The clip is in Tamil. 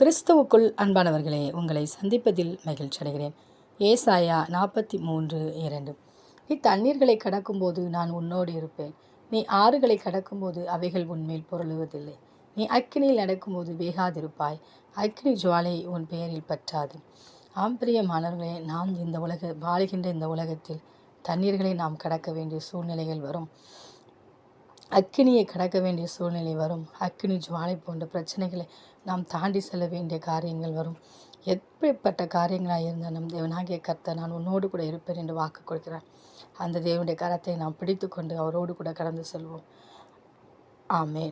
கிறிஸ்துவுக்குள் அன்பானவர்களே உங்களை சந்திப்பதில் மகிழ்ச்சி அடைகிறேன். ஏசாயா நாற்பத்தி மூன்று இரண்டு. நீ தண்ணீர்களை கடக்கும்போது நான் உன்னோடு இருப்பேன். நீ ஆறுகளை கடக்கும்போது அவைகள் உன்மேல் பொருளுவதில்லை. நீ அக்கினியில் நடக்கும்போது வேகாதிருப்பாய். அக்கினி ஜுவாலை உன் பெயரில் பற்றாது. ஆம் பிரியமானவர்களே நாம் இந்த உலக வாழுகின்ற இந்த உலகத்தில் தண்ணீர்களை நாம் கடக்க வேண்டிய சூழ்நிலைகள் வரும். அக்கினியை கடக்க வேண்டிய சூழ்நிலை வரும். அக்கினி ஜுவாலை போன்ற பிரச்சனைகளை நாம் தாண்டி செல்ல வேண்டிய காரியங்கள் வரும். எப்படிப்பட்ட காரியங்களாக இருந்தால் நம் தேவனாகிய கர்த்தர் நான் உன்னோடு கூட இருப்பேன் என்று வாக்கு கொடுக்கிறார். அந்த தேவனுடைய கரத்தை நாம் பிடித்து கொண்டு அவரோடு கூட கடந்து செல்வோம். ஆமே